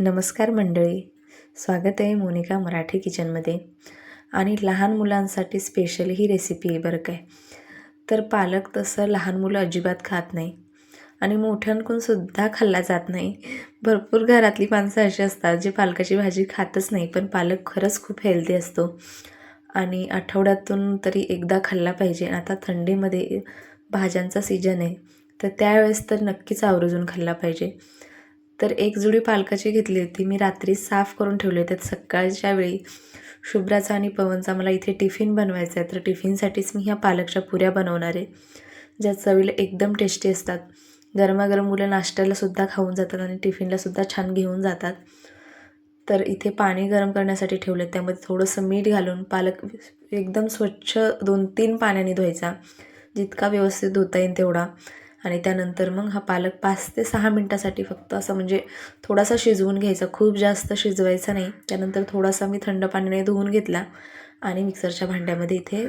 नमस्कार मंडळी. स्वागत आहे मोनिका मराठी किचनमध्ये. आणि लहान मुलांसाठी स्पेशल ही रेसिपी आहे बरं काय. तर पालक तसं लहान मुलं अजिबात खात नाही. आणि मोठ्यांकडून सुद्धा खाल्ला जात नाही. भरपूर घरातली माणसं अशी असतात जे पालकाची भाजी खातच नाही पण पालक खरंच खूप हेल्दी असतो. आणि आठवड्यातून तरी एकदा खाल्ला पाहिजे. आता थंडीमध्ये भाज्यांचा सीजन आहे. तर त्यावेळेस तर नक्कीच आवर्जून खाल्ला पाहिजे. तर एक जुडी पालकाची घेतली होती. मी रात्री साफ करून ठेवली होती. सकाळच्या वेळी शुभ्राचा आणि पवनचा मला इथे टिफिन बनवायचा आहे. तर टिफिनसाठीच मी ह्या पालकच्या पुऱ्या बनवणार आहे. ज्या चवीला एकदम टेस्टी असतात. गरमागरम मुलं नाश्त्यालासुद्धा खाऊन जातात आणि टिफिनलासुद्धा छान घेऊन जातात. तर इथे पाणी गरम करण्यासाठी ठेवलं त्यामध्ये थोडंसं मीठ घालून पालक एकदम स्वच्छ दोन तीन पाण्याने धुवायचा. जितका व्यवस्थित धुता येईल तेवढा. आणि त्यानंतर मग हा पालक पाच ते सहा मिनटासाठी फक्त असं म्हणजे थोडासा शिजवून घ्यायचा. खूप जास्त शिजवायचा नाही. त्यानंतर थोडासा मी थंड पाण्याने धुवून घेतला आणि मिक्सरच्या भांड्यामध्ये इथे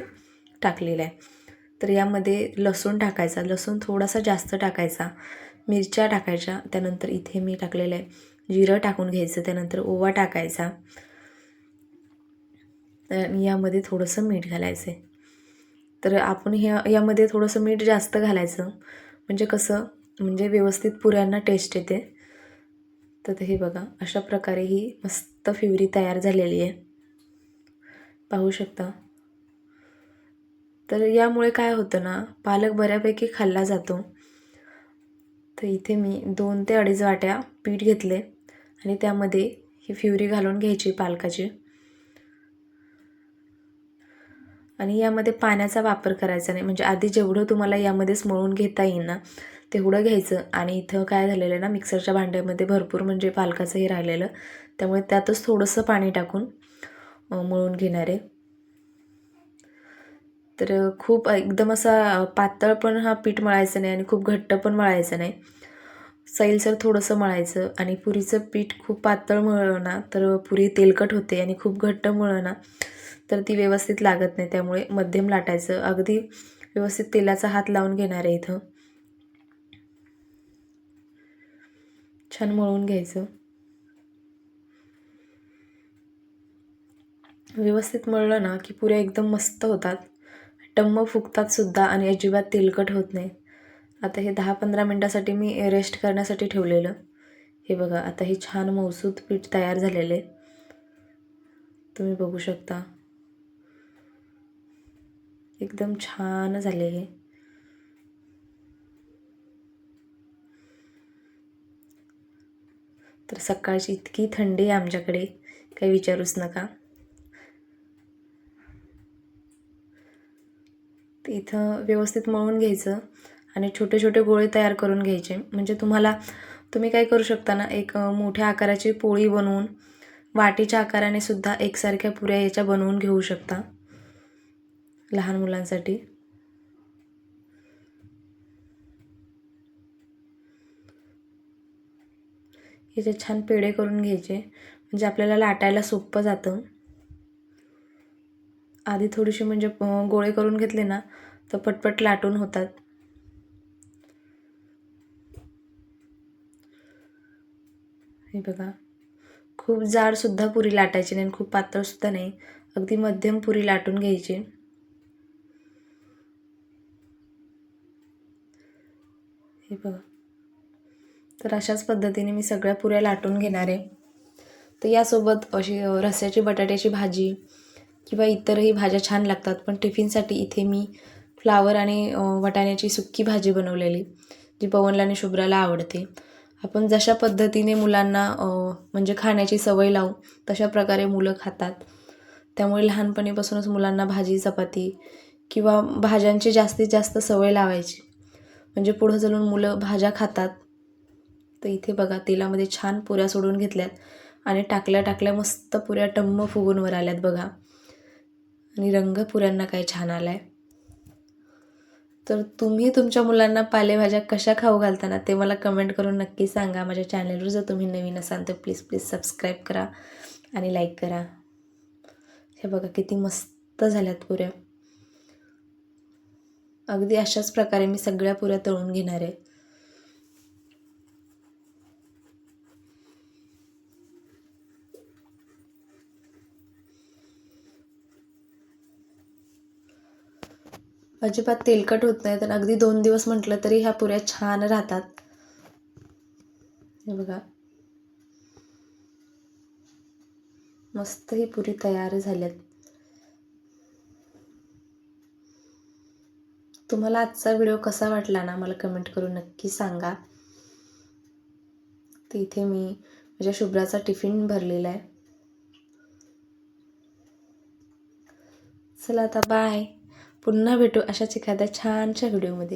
टाकलेला आहे. तर यामध्ये लसूण टाकायचा. लसूण थोडासा जास्त टाकायचा. मिरच्या टाकायच्या. त्यानंतर इथे मी टाकलेलं आहे जिरं टाकून घ्यायचं. त्यानंतर ओवा टाकायचा. आणि यामध्ये थोडंसं मीठ घालायचं आहे. तर आपण ह्या यामध्ये थोडंसं मीठ जास्त घालायचं. म्हणजे कसं म्हणजे व्यवस्थित पुऱ्यांना टेस्ट येते. तर हे बघा अशा प्रकारे ही मस्त फिवरी तयार झालेली आहे. पाहू शकता. तर यामुळे काय होतं ना पालक बऱ्यापैकी खाल्ला जातो. तर इथे मी दोन ते अडीच वाट्या पीठ घेतले आणि त्यामध्ये ही फिवरी घालून घ्यायची पालकाची. आणि यामध्ये पाण्याचा वापर करायचा नाही. म्हणजे आधी जेवढं तुम्हाला यामध्येच मळून घेता येईल ना तेवढं घ्यायचं. आणि इथं काय झालेलं आहे ना मिक्सरच्या भांड्यामध्ये भरपूर म्हणजे पालकाचं हे राहिलेलं. त्यामुळे त्यातच थोडंसं पाणी टाकून मळून घेणार आहे. तर खूप एकदम असा पातळ पण हा पीठ मळायचं नाही आणि खूप घट्ट पण मळायचं नाही. सैलसर थोडंसं मळायचं आणि पुरीचं पीठ खूप पातळ मळलं ना तर पुरी तेलकट होते आणि खूप घट्ट मळलं ना तर ती व्यवस्थित लागत नाही. त्यामुळे मध्यम लाटायचं. अगदी व्यवस्थित तेलाचा हात लावून घेणार आहे इथं. छान मळून घ्यायचं. व्यवस्थित मळलं ना की पुऱ्या एकदम मस्त होतात. टम्म फुगतात सुद्धा आणि अजिबात तेलकट होत नाही. आता हे दहा पंधरा मिनटासाठी मी रेस्ट करण्यासाठी ठेवलेलं. हे बघा आता हे छान मौसूद पीठ तयार झालेलं आहे. तुम्ही बघू शकता. एकदम छान झाले हे. तर सकाळची इतकी थंडी आहे आमच्याकडे काही विचारूच नका. इथं व्यवस्थित मळून घ्यायचं आणि छोटे छोटे गोळे तयार करून घ्यायचे. म्हणजे तुम्हाला तुम्ही काय करू शकता ना एक मोठ्या आकाराची पोळी बनवून वाटीच्या आकाराने सुद्धा एकसारख्या पुऱ्या याच्या बनवून घेऊ शकता. लहान मुलांसाठी. याचे छान पेढे करून घ्यायचे. म्हणजे आपल्याला लाटायला सोपं जातं. आधी थोडीशी म्हणजे गोळे करून घेतले ना तर पटपट लाटून होतात. हे बघा. खूप जाडसुद्धा पुरी लाटायची नाही खूप पातळसुद्धा नाही. अगदी मध्यम पुरी लाटून घ्यायची. हे बघा. तर अशाच पद्धतीने मी सगळ्या पुऱ्या लाटून घेणार आहे. तर यासोबत अशी रस्याची बटाट्याची भाजी किंवा इतरही भाज्या छान लागतात पण टिफिनसाठी इथे मी फ्लावर आणि वटाण्याची सुक्की भाजी बनवलेली जी पवनला आणि शुभ्राला आवडते. आपण जशा पद्धतीने मुलांना म्हणजे खाण्याची सवय लावू तशा प्रकारे मुलं खातात. त्यामुळे लहानपणीपासूनच मुलांना भाजी चपाती किंवा भाज्यांची जास्तीत जास्त सवय लावायची. म्हणजे पुढं चालून मुलं भाज्या खातात. तर इथे बघा तेलामध्ये छान पुऱ्या सोडून घेतल्यात आणि टाकल्या टाकल्या मस्त पुऱ्या टम्म फुगून वर आल्यात बघा. आणि रंग पुऱ्यांना काय छान आला आहे तर तुम्ही तुमच्या मुलांना पालेभाज्या कशा खाऊ घालताना ते मला कमेंट करून नक्की सांगा. माझ्या चॅनलवर जर तुम्ही नवीन असाल तर प्लीज प्लीज सबस्क्राईब करा आणि लाईक करा. हे बघा किती मस्त झाल्यात पुऱ्या. अगदी अशाच प्रकारे मी सगळ्या पुऱ्या तळून घेणार आहे. अजिबात तेलकट होत नाही तर अगदी दोन दिवस म्हटलं तरी ह्या पुऱ्या छान राहतात. हे बघा. मस्त ही पुरी तयार झाल्यात. तुम्हाला आजचा व्हिडिओ कसा वाटला ना मला कमेंट करून नक्की सांगा. तर इथे मी माझ्या शुभ्राचा टिफिन भरलेला आहे. चला आता बाय पुन्हा भेटू अशाच एखाद्या छानशा व्हिडिओमध्ये.